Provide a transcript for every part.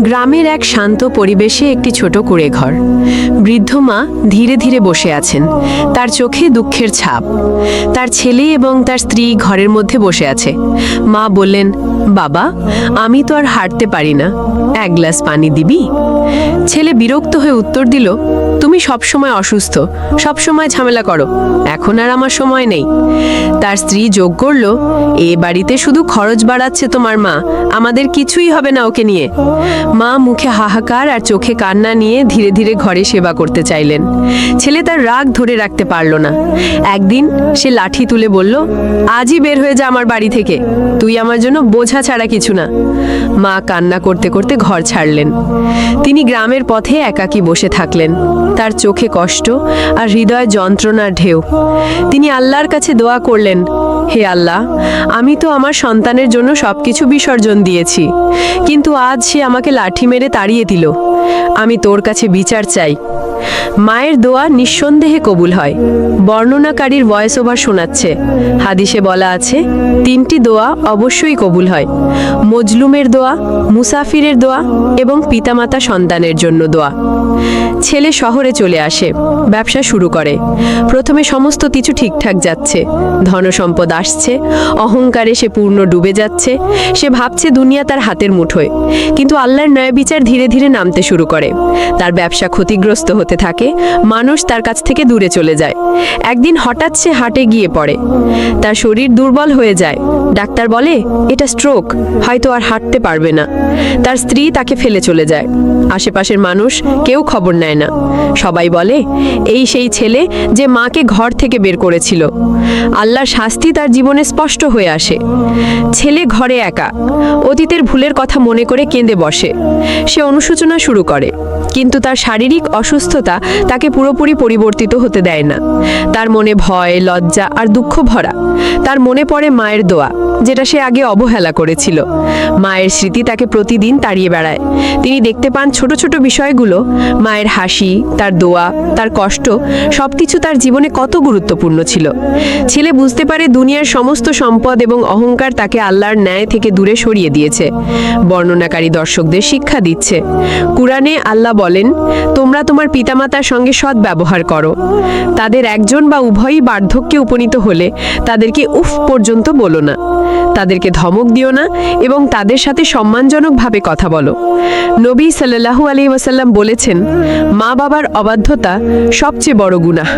গ্রামের এক শান্ত পরিবেশে একটি ছোট কুড়ে ঘর বৃদ্ধ মা ধীরে ধীরে বসে আছেন। তার চোখে দুঃখের ছাপ। তার ছেলে এবং তার স্ত্রী ঘরের মধ্যে বসে আছে। মা বললেন, বাবা, আমি তো আর হাঁটতে পারি না। এক গ্লাস পানি দিবি? ছেলে বিরক্ত হয়ে উত্তর দিল, তুমি সবসময় অসুস্থ। সবসময় ঝামেলা করো। এখন আর আমার সময় নেই। তার স্ত্রী যোগ করল, এ বাড়িতে শুধু খরচ বাড়াচ্ছে তোমার মা। আমাদের কিছুই হবে না ওকে নিয়ে। মা মুখে হাহাকার আর চোখে কান্না নিয়ে ধীরে ধীরে ঘরে সেবা করতে চাইলেন। ছেলে তার রাগ ধরে রাখতে পারল না। একদিন সে লাঠি তুলে বলল, আজই বের হয়ে যা আমার বাড়ি থেকে। তুই আমার জন্য বোঝা ছাড়া কিছু না। মা কান্না করতে করতে ঘর ছাড়লেন। তিনি গ্রামের পথে একাকী বসে থাকলেন। তার চোখে কষ্ট আর হৃদয় যন্ত্রণার ঢেউ। তিনি আল্লাহর কাছে দোয়া করলেন হে আল্লাহ, আমি তো আমার সন্তানের জন্য সবকিছু বিসর্জন দিয়েছি, কিন্তু আজ সে আমাকে লাঠি মেরে তাড়িয়ে দিল। আমি তোর কাছে বিচার চাই। মায়ের দোয়া নিঃসন্দেহে কবুল হয়। বর্ণনাকারীর ভয়েস ওভার শোনাচ্ছে। হাদিসে বলা আছে, তিনটি দোয়া অবশ্যই কবুল হয়। মজলুমের দোয়া, মুসাফিরের দোয়া এবং পিতামাতা সন্তানের জন্য দোয়া। ছেলে শহরে চলে আসে, ব্যবসা শুরু করে। প্রথমে সমস্ত কিছু ঠিকঠাক যাচ্ছে। ধনসম্পদ আসছে, অহংকারে সে পূর্ণ ডুবে যাচ্ছে। সে ভাবছে দুনিয়া তার হাতের মুঠোয়। কিন্তু আল্লাহর ন্যায় বিচার ধীরে ধীরে নামতে শুরু করে। তার ব্যবসা ক্ষতিগ্রস্ত হতে থাকে, মানুষ তার কাছ থেকে দূরে চলে যায়। একদিন হঠাৎ সে হাটে গিয়ে পড়ে। তার শরীর দুর্বল হয়ে যায়। ডাক্তার বলে, এটা স্ট্রোক হয়তো আর হাঁটতে পারবে না। তার স্ত্রী তাকে ফেলে চলে যায়। আশেপাশের মানুষ কেউ খবর নেয় না। সবাই বলে, এই সেই ছেলে যে মাকে ঘর থেকে বের করেছিল। আল্লাহর শাস্তি তার জীবনে স্পষ্ট হয়ে আসে। ছেলে ঘরে একা। অতীতের ভুলের কথা মনে করে কেঁদে বসে। সে অনুশোচনা শুরু করে। কিন্তু তার শারীরিক অসুস্থতা তাকে পুরোপুরি পরিবর্তিত হতে দেয় না। তার মনে ভয়, লজ্জা আর দুঃখ ভরা। তার মনে পড়ে মায়ের দোয়া, যেটা সে আগে অবহেলা করেছিল। মায়ের স্মৃতি তাকে প্রতিদিন তাড়িয়ে বেড়ায়। তিনি দেখতে পান ছোট ছোট বিষয়গুলো, মায়ের হাসি, তার দোয়া, তার কষ্ট, সবকিছু তার জীবনে কত গুরুত্বপূর্ণ ছিল। ছেলে বুঝতে পারে দুনিয়ার সমস্ত সম্পদ এবং অহংকার তাকে আল্লাহর ন্যায় থেকে দূরে সরিয়ে দিয়েছে। বর্ণনাকারী দর্শকদের শিক্ষা দিচ্ছে, কুরআনে আল্লাহ বলেন, তোমরা তোমার পিতামাতার সঙ্গে সৎ ব্যবহার করো। তাদের একজন বা উভয়ই বার্ধক্যে উপনীত হলে তাদেরকে উফ পর্যন্ত বলো না। তাদেরকে ধমক দিও না এবং তাদের সাথে সম্মানজনকভাবে কথা বলো। নবী সাল্লাল্লাহু আলী ওয়াসাল্লাম বলেছেন, মা বাবার অবাধ্যতা সবচেয়ে বড় গুনাহ।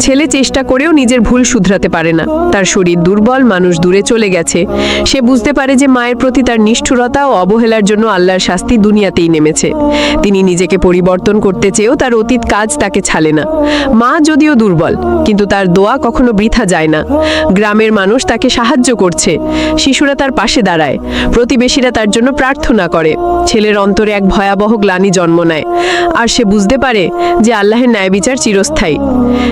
ছেলে চেষ্টা করেও নিজের ভুল শুধরাতে পারে না। তার শরীর দুর্বল, মানুষ দূরে চলে গেছে। সে বুঝতে পারে যে মায়ের প্রতি তার নিষ্ঠুরতা ও অবহেলার জন্য আল্লাহর শাস্তি দুনিয়াতেই নেমেছে। তিনি নিজেকে পরিবর্তন করতে চেয়েও তার অতীত কাজ তাকে ছালে না। মা যদিও দুর্বল, কিন্তু তার দোয়া কখনো বৃথা যায় না। গ্রামের মানুষ তাকে সাহায্য করছে। শিশুরা তার পাশে দাঁড়ায়। প্রতিবেশীরা তার জন্য প্রার্থনা করে। ছেলের অন্তরে এক ভয়াবহ গ্লানি জন্ম নেয়। আর সে বুঝতে পারে যে আল্লাহের ন্যায় বিচার চিরস্থায়ী।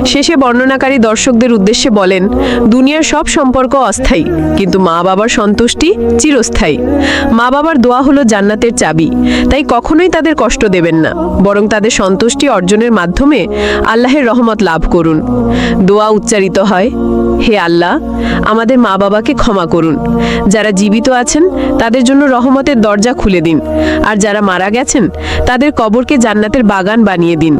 শেষে বর্ণনাকারী দর্শকদের উদ্দেশ্যে বলেন, দুনিয়ার সব সম্পর্ক অস্থায়ী, কিন্তু মা বাবার সন্তুষ্টি চিরস্থায়ী। মা বাবার দোয়া হলো জান্নাতের চাবি, তাই কখনোই তাদের কষ্ট দেবেন না। বরং তাদের সন্তুষ্টি অর্জনের মাধ্যমে আল্লাহের রহমত লাভ করুন। দোয়া উচ্চারিত হয়, হে আল্লাহ, আমাদের মা বাবাকে ক্ষমা করুন। যারা জীবিত আছেন, তাদের জন্য রহমতের দরজা খুলে দিন। আর যারা মারা গেছেন, তাদের কবরকে জান্নাতের বাগান বানিয়ে দিন।